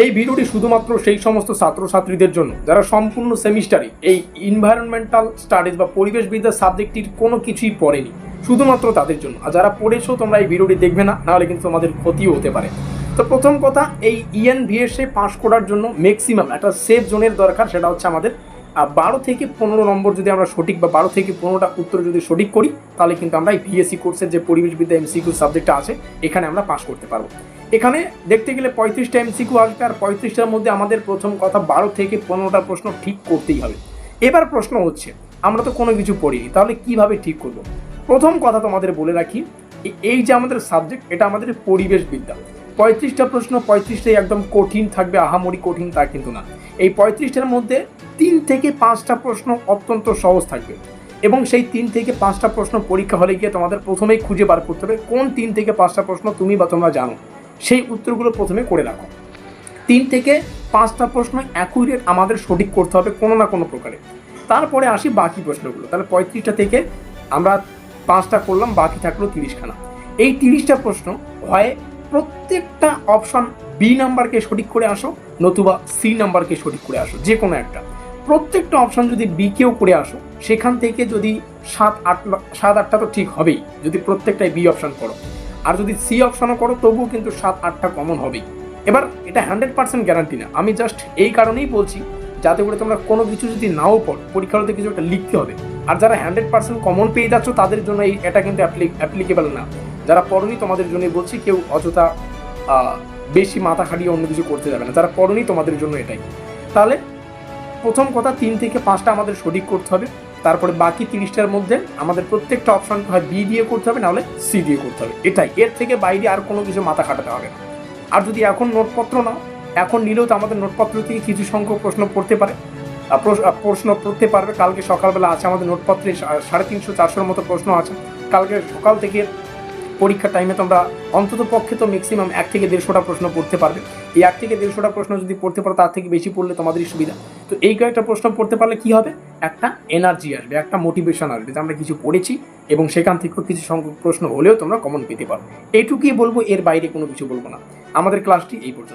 এই ভিডিওটি শুধুমাত্র সেই সমস্ত ছাত্রছাত্রীদের জন্য, যারা সম্পূর্ণ সেমিস্টারে এই ইনভায়রনমেন্টাল স্টাডিজ বা পরিবেশবিদ্যার সাবজেক্টটির কোনো কিছুই পড়েনি, শুধুমাত্র তাদের জন্য। আর যারা পড়েছো, তোমরা এই ভিডিওটি দেখবে না, নাহলে কিন্তু তোমাদের ক্ষতিও হতে পারে। তো প্রথম কথা, এই E ইএন ভিএসএ পাস করার জন্য ম্যাক্সিমাম একটা সেফ জোনের দরকার, সেটা হচ্ছে আমাদের বারো থেকে পনেরো নম্বর যদি আমরা সঠিক বা বারো থেকে পনেরোটা উত্তর যদি সঠিক করি, তাহলে কিন্তু আমরা এই ভিএসসি কোর্সের যে পরিবেশবিদ্যা এমসিকিউ সাবজেক্টটা আছে, এখানে আমরা পাস করতে পারব। এখানে দেখতে গেলে পঁয়ত্রিশটা এমসিকিউ আসবে আর পঁয়ত্রিশটার মধ্যে আমাদের প্রথম কথা বারো থেকে পনেরোটা প্রশ্ন ঠিক করতেই হবে। এবার প্রশ্ন হচ্ছে, আমরা তো কোনো কিছু পড়িনি, তাহলে কীভাবে ঠিক করব? প্রথম কথা তোমাদের বলে রাখি এই যে আমাদের সাবজেক্ট এটা আমাদের পরিবেশবিদ্যা। পঁয়ত্রিশটা প্রশ্ন পঁয়ত্রিশটাই একদম কঠিন থাকবে, আহামরি কঠিন তা কিন্তু না। এই পঁয়ত্রিশটার মধ্যে তিন থেকে পাঁচটা প্রশ্ন অত্যন্ত সহজ থাকবে। এবং সেই তিন থেকে পাঁচটা প্রশ্ন পরীক্ষা হলে গিয়ে তোমাদের প্রথমেই খুঁজে বার করতে হবে কোন তিন থেকে পাঁচটা প্রশ্ন তুমি বা তোমরা জানো। সেই উত্তরগুলো প্রথমে করে রাখো। তিন থেকে পাঁচটা প্রশ্ন অ্যাকুরেট আমাদের সঠিক করতে হবে কোনো না কোনো প্রকারে। তারপরে আসি বাকি প্রশ্নগুলো। তাহলে পঁয়ত্রিশটা থেকে আমরা পাঁচটা করলাম, বাকি থাকল তিরিশখানা। এই তিরিশটা প্রশ্ন হয় প্রত্যেকটা অপশন বি নাম্বারকে সঠিক করে আসো, নতুবা সি নাম্বারকে সঠিক করে আসো যে কোনো একটা। প্রত্যেকটা অপশন যদি বি কেও করে আসো, সেখান থেকে যদি সাত আট সাত আটটা তো ঠিক হবেই, যদি প্রত্যেকটাই বি অপশন করো। আর যদি সি অপশনও করো, তবুও কিন্তু সাত আটটা কমন হবেই। এবার এটা হান্ড্রেড পার্সেন্ট গ্যারান্টি না। আমি জাস্ট এই কারণেই বলছি, যাতে করে তোমরা কোনো কিছু যদি নাও পড়ো, পরীক্ষার কিছু একটা লিখতে হবে। আর যারা হান্ড্রেড পার্সেন্ট কমন পেয়ে যাচ্ছ, তাদের জন্য এই, এটা কিন্তু অ্যাপ্লিকেবল না। যারা পড়নি, তোমাদের জন্যই বলছি, কেউ অযথা বেশি মাথা খাটিয়ে অন্য কিছু করতে যাবে না। যারা পড়নি, তোমাদের জন্য এটাই। তাহলে প্রথম কথা তিন থেকে পাঁচটা আমাদের সঠিক করতে হবে। তারপরে বাকি তিরিশটার মধ্যে আমাদের প্রত্যেকটা অপশন হয় বি দিয়ে করতে হবে, নাহলে সি দিয়ে করতে হবে। এটাই। এর থেকে বাইরে আর কোনো কিছু মাথা খাটাতে হবে না। আর যদি এখন নোটপত্র নাও, এখন নিলেও তো আমাদের নোটপত্র থেকে কিছু সংখ্যক প্রশ্ন পড়তে পারে। প্রশ্ন পড়তে পারবে। কালকে সকালবেলা আছে আমাদের নোটপত্রে সাড়ে তিনশো চারশোর মতো প্রশ্ন আছে। কালকে সকাল থেকে পরীক্ষার টাইমে তোমরা অন্তত পক্ষে তো ম্যাক্সিমাম এক থেকে দেড়শোটা প্রশ্ন পড়তে পারবে। এই এক থেকে দেড়শোটা প্রশ্ন যদি পড়তে পারো, তার থেকে বেশি পড়লে তোমাদেরই সুবিধা। তো এই কয়েকটা প্রশ্ন পড়তে পারলে কি হবে? একটা এনার্জি আসবে, একটা মোটিভেশন আসবে, যে আমরা কিছু পড়েছি এবং সেখান থেকেও কিছু সংখ্যক প্রশ্ন হলেও তোমরা কমন পেতে পারো। এইটুকুই বলব, এর বাইরে কোনো কিছু বলব না। আমাদের ক্লাসটি এই পর্যন্ত।